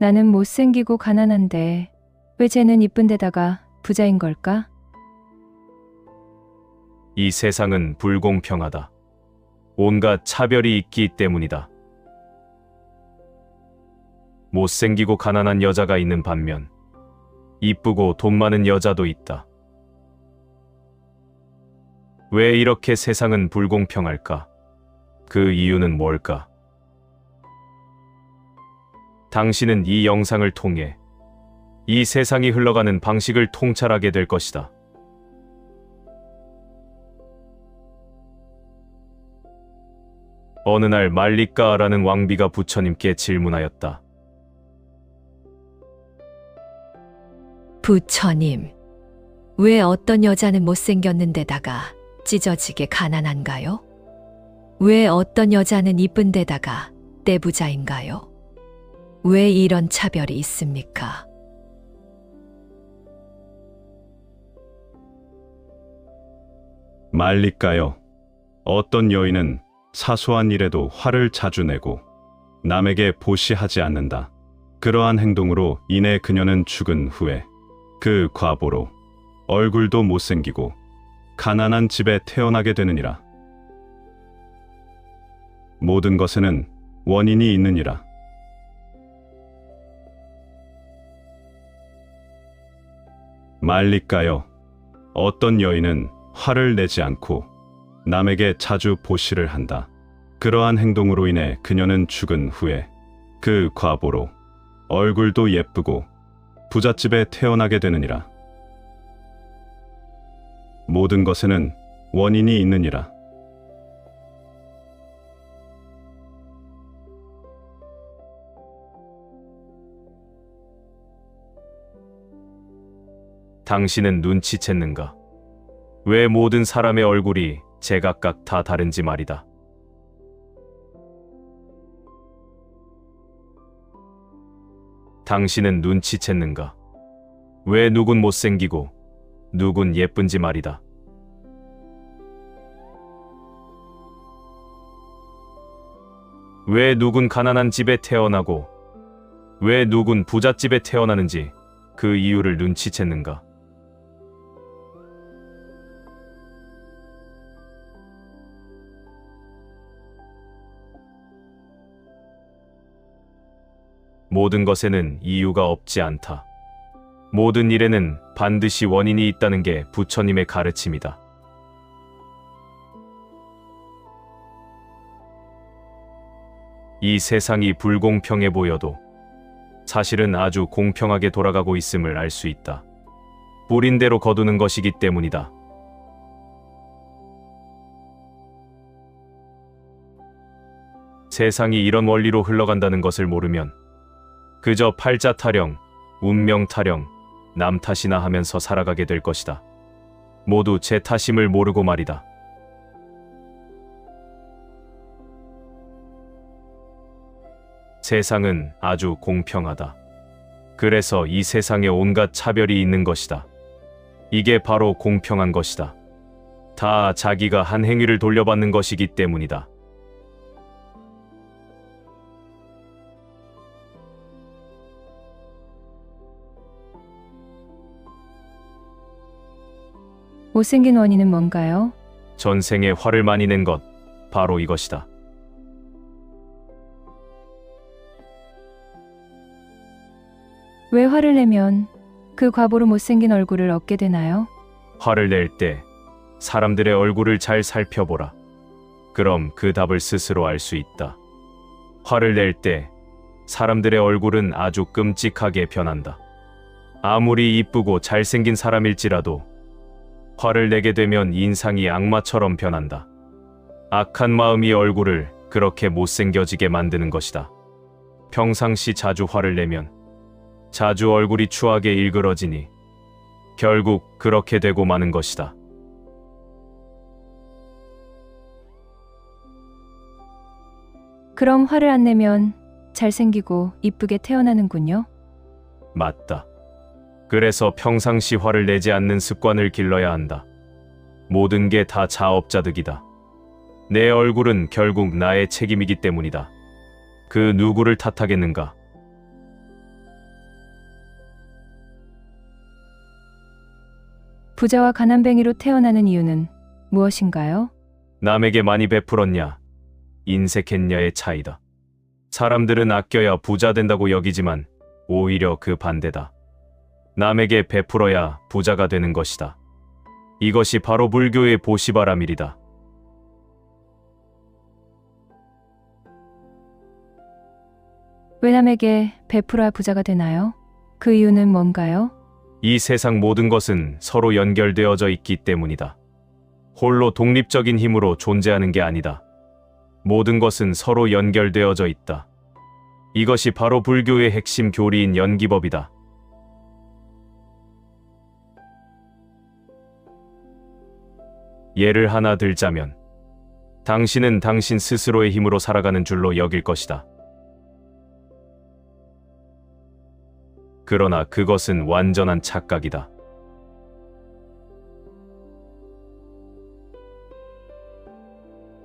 나는 못생기고 가난한데 왜 쟤는 이쁜 데다가 부자인 걸까? 이 세상은 불공평하다. 온갖 차별이 있기 때문이다. 못생기고 가난한 여자가 있는 반면, 이쁘고 돈 많은 여자도 있다. 왜 이렇게 세상은 불공평할까? 그 이유는 뭘까? 당신은 이 영상을 통해 이 세상이 흘러가는 방식을 통찰하게 될 것이다. 어느 날 말리까라는 왕비가 부처님께 질문하였다. 부처님, 왜 어떤 여자는 못생겼는데다가 찢어지게 가난한가요? 왜 어떤 여자는 이쁜데다가 떼부자인가요? 왜 이런 차별이 있습니까? 말릴까요? 어떤 여인은 사소한 일에도 화를 자주 내고 남에게 보시하지 않는다. 그러한 행동으로 인해 그녀는 죽은 후에 그 과보로 얼굴도 못생기고 가난한 집에 태어나게 되느니라. 모든 것에는 원인이 있느니라. 말릴까요? 어떤 여인은 화를 내지 않고 남에게 자주 보시를 한다. 그러한 행동으로 인해 그녀는 죽은 후에 그 과보로 얼굴도 예쁘고 부잣집에 태어나게 되느니라. 모든 것에는 원인이 있느니라. 당신은 눈치챘는가? 왜 모든 사람의 얼굴이 제각각 다 다른지 말이다. 당신은 눈치챘는가? 왜 누군 못생기고 누군 예쁜지 말이다. 왜 누군 가난한 집에 태어나고 왜 누군 부잣집에 태어나는지 그 이유를 눈치챘는가? 모든 것에는 이유가 없지 않다. 모든 일에는 반드시 원인이 있다는 게 부처님의 가르침이다. 이 세상이 불공평해 보여도 사실은 아주 공평하게 돌아가고 있음을 알 수 있다. 뿌린 대로 거두는 것이기 때문이다. 세상이 이런 원리로 흘러간다는 것을 모르면 그저 팔자 타령, 운명 타령, 남 탓이나 하면서 살아가게 될 것이다. 모두 제 탓임을 모르고 말이다. 세상은 아주 공평하다. 그래서 이 세상에 온갖 차별이 있는 것이다. 이게 바로 공평한 것이다. 다 자기가 한 행위를 돌려받는 것이기 때문이다. 못생긴 원인은 뭔가요? 전생에 화를 많이 낸 것, 바로 이것이다. 왜 화를 내면 그 과보로 못생긴 얼굴을 얻게 되나요? 화를 낼 때 사람들의 얼굴을 잘 살펴보라. 그럼 그 답을 스스로 알 수 있다. 화를 낼 때 사람들의 얼굴은 아주 끔찍하게 변한다. 아무리 이쁘고 잘생긴 사람일지라도 화를 내게 되면 인상이 악마처럼 변한다. 악한 마음이 얼굴을 그렇게 못생겨지게 만드는 것이다. 평상시 자주 화를 내면 자주 얼굴이 추하게 일그러지니 결국 그렇게 되고 마는 것이다. 그럼 화를 안 내면 잘생기고 이쁘게 태어나는군요. 맞다. 그래서 평상시 화를 내지 않는 습관을 길러야 한다. 모든 게 다 자업자득이다. 내 얼굴은 결국 나의 책임이기 때문이다. 그 누구를 탓하겠는가? 부자와 가난뱅이로 태어나는 이유는 무엇인가요? 남에게 많이 베풀었냐, 인색했냐의 차이다. 사람들은 아껴야 부자 된다고 여기지만 오히려 그 반대다. 남에게 베풀어야 부자가 되는 것이다. 이것이 바로 불교의 보시바라밀이다. 왜 남에게 베풀어야 부자가 되나요? 그 이유는 뭔가요? 이 세상 모든 것은 서로 연결되어져 있기 때문이다. 홀로 독립적인 힘으로 존재하는 게 아니다. 모든 것은 서로 연결되어져 있다. 이것이 바로 불교의 핵심 교리인 연기법이다. 예를 하나 들자면, 당신은 당신 스스로의 힘으로 살아가는 줄로 여길 것이다. 그러나 그것은 완전한 착각이다.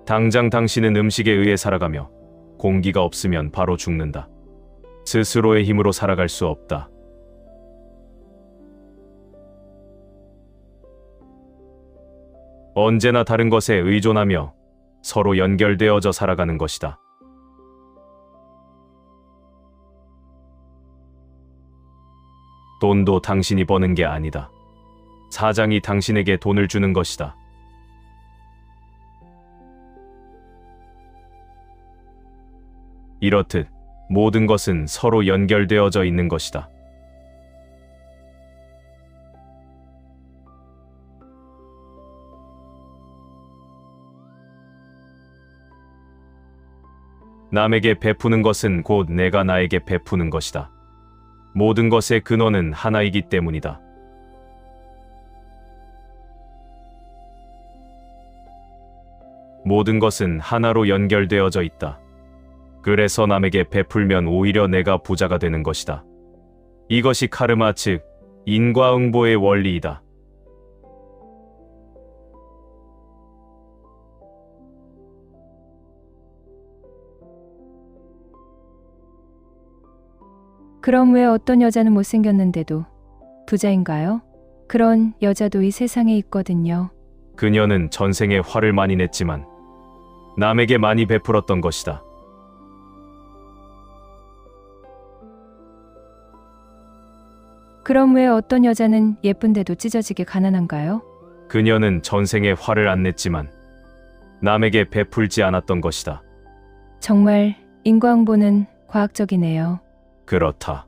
당장 당신은 음식에 의해 살아가며 공기가 없으면 바로 죽는다. 스스로의 힘으로 살아갈 수 없다. 언제나 다른 것에 의존하며 서로 연결되어져 살아가는 것이다. 돈도 당신이 버는 게 아니다. 사장이 당신에게 돈을 주는 것이다. 이렇듯 모든 것은 서로 연결되어져 있는 것이다. 남에게 베푸는 것은 곧 내가 나에게 베푸는 것이다. 모든 것의 근원은 하나이기 때문이다. 모든 것은 하나로 연결되어져 있다. 그래서 남에게 베풀면 오히려 내가 부자가 되는 것이다. 이것이 카르마 즉 인과응보의 원리이다. 그럼 왜 어떤 여자는 못생겼는데도 부자인가요? 그런 여자도 이 세상에 있거든요. 그녀는 전생에 화를 많이 냈지만 남에게 많이 베풀었던 것이다. 그럼 왜 어떤 여자는 예쁜데도 찢어지게 가난한가요? 그녀는 전생에 화를 안 냈지만 남에게 베풀지 않았던 것이다. 정말 인과응보는 과학적이네요. 그렇다.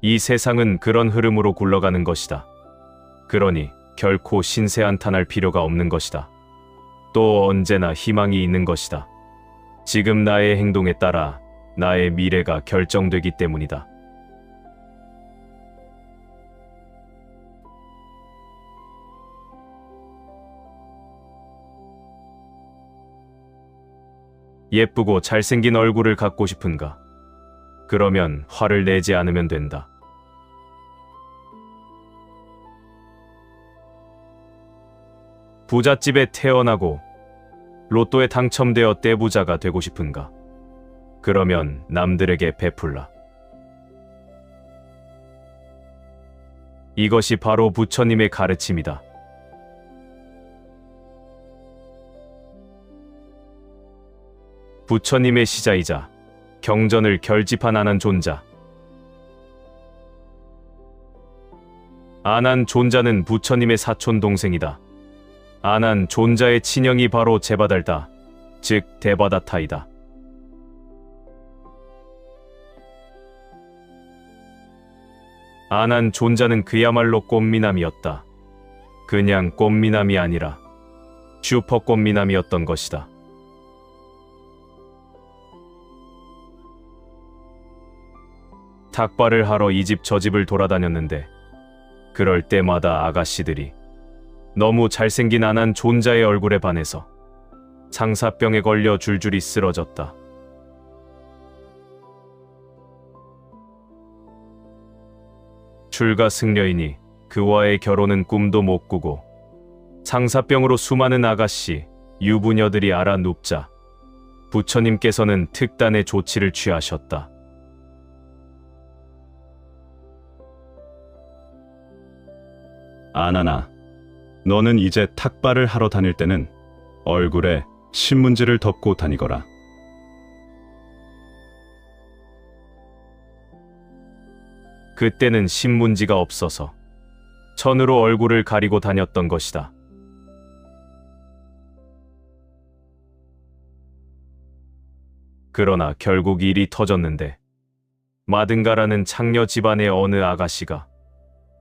이 세상은 그런 흐름으로 굴러가는 것이다. 그러니 결코 신세 한탄할 필요가 없는 것이다. 또 언제나 희망이 있는 것이다. 지금 나의 행동에 따라 나의 미래가 결정되기 때문이다. 예쁘고 잘생긴 얼굴을 갖고 싶은가? 그러면 화를 내지 않으면 된다. 부잣집에 태어나고 로또에 당첨되어 떼부자가 되고 싶은가? 그러면 남들에게 베풀라. 이것이 바로 부처님의 가르침이다. 부처님의 시자이자 경전을 결집한 아난 존자. 아난 존자는 부처님의 사촌 동생이다. 아난 존자의 친형이 바로 제바달다. 즉 대바다타이다. 아난 존자는 그야말로 꽃미남이었다. 그냥 꽃미남이 아니라 슈퍼 꽃미남이었던 것이다. 닭발을 하러 이 집 저 집을 돌아다녔는데 그럴 때마다 아가씨들이 너무 잘생긴 안한 존자의 얼굴에 반해서 상사병에 걸려 줄줄이 쓰러졌다. 출가 승려이니 그와의 결혼은 꿈도 못 꾸고 상사병으로 수많은 아가씨, 유부녀들이 알아 눕자 부처님께서는 특단의 조치를 취하셨다. 아나나, 너는 이제 탁발을 하러 다닐 때는 얼굴에 신문지를 덮고 다니거라. 그때는 신문지가 없어서 천으로 얼굴을 가리고 다녔던 것이다. 그러나 결국 일이 터졌는데 마든가라는 창녀 집안의 어느 아가씨가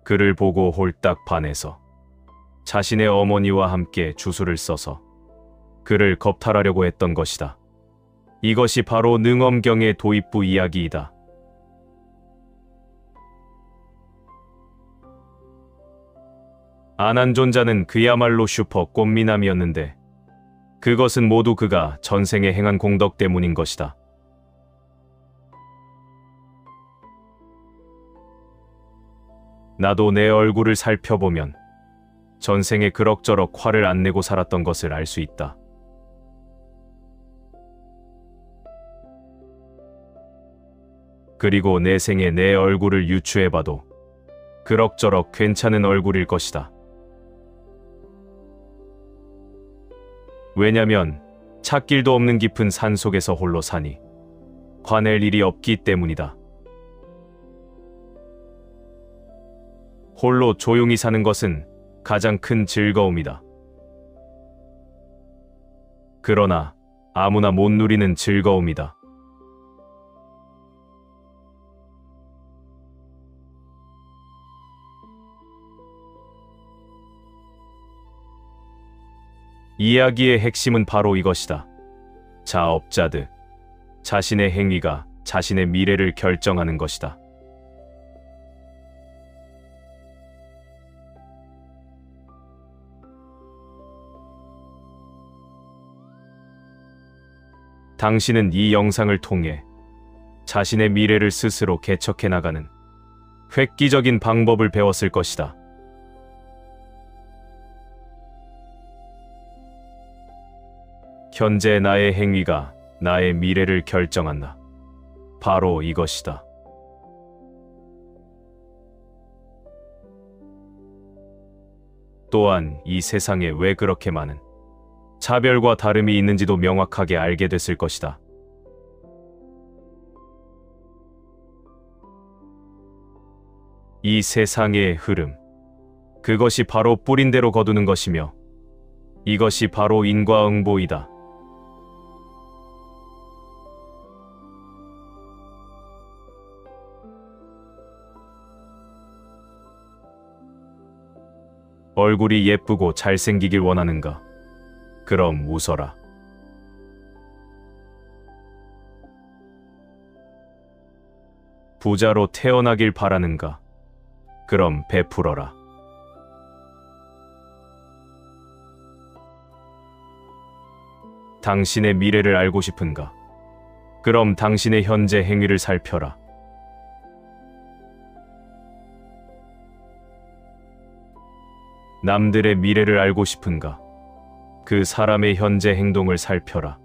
그를 보고 홀딱 반해서 자신의 어머니와 함께 주술을 써서 그를 겁탈하려고 했던 것이다. 이것이 바로 능엄경의 도입부 이야기이다. 아난존자는 그야말로 슈퍼 꽃미남이었는데 그것은 모두 그가 전생에 행한 공덕 때문인 것이다. 나도 내 얼굴을 살펴보면 전생에 그럭저럭 화를 안 내고 살았던 것을 알 수 있다. 그리고 내 생에 내 얼굴을 유추해봐도 그럭저럭 괜찮은 얼굴일 것이다. 왜냐면 찾길도 없는 깊은 산 속에서 홀로 사니 화낼 일이 없기 때문이다. 홀로 조용히 사는 것은 가장 큰 즐거움이다. 그러나 아무나 못 누리는 즐거움이다. 이야기의 핵심은 바로 이것이다. 자업자득. 자신의 행위가 자신의 미래를 결정하는 것이다. 당신은 이 영상을 통해 자신의 미래를 스스로 개척해 나가는 획기적인 방법을 배웠을 것이다. 현재 나의 행위가 나의 미래를 결정한다. 바로 이것이다. 또한 이 세상에 왜 그렇게 많은 차별과 다름이 있는지도 명확하게 알게 됐을 것이다. 이 세상의 흐름. 그것이 바로 뿌린 대로 거두는 것이며 이것이 바로 인과응보이다. 얼굴이 예쁘고 잘생기길 원하는가? 그럼 웃어라. 부자로 태어나길 바라는가? 그럼 베풀어라. 당신의 미래를 알고 싶은가? 그럼 당신의 현재 행위를 살펴라. 남들의 미래를 알고 싶은가? 그 사람의 현재 행동을 살펴라.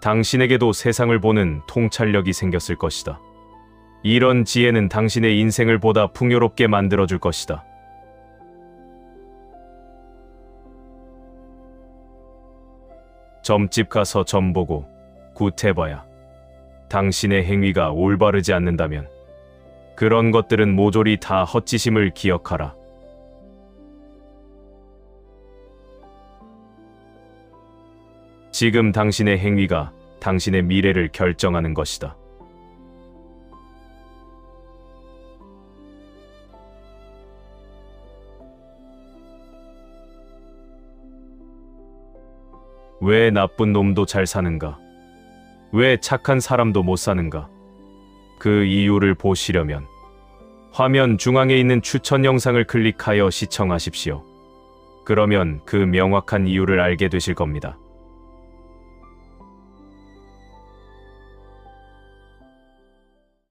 당신에게도 세상을 보는 통찰력이 생겼을 것이다. 이런 지혜는 당신의 인생을 보다 풍요롭게 만들어줄 것이다. 점집 가서 점 보고 굿해봐야 당신의 행위가 올바르지 않는다면 그런 것들은 모조리 다 헛짓임을 기억하라. 지금 당신의 행위가 당신의 미래를 결정하는 것이다. 왜 나쁜 놈도 잘 사는가? 왜 착한 사람도 못 사는가? 그 이유를 보시려면 화면 중앙에 있는 추천 영상을 클릭하여 시청하십시오. 그러면 그 명확한 이유를 알게 되실 겁니다.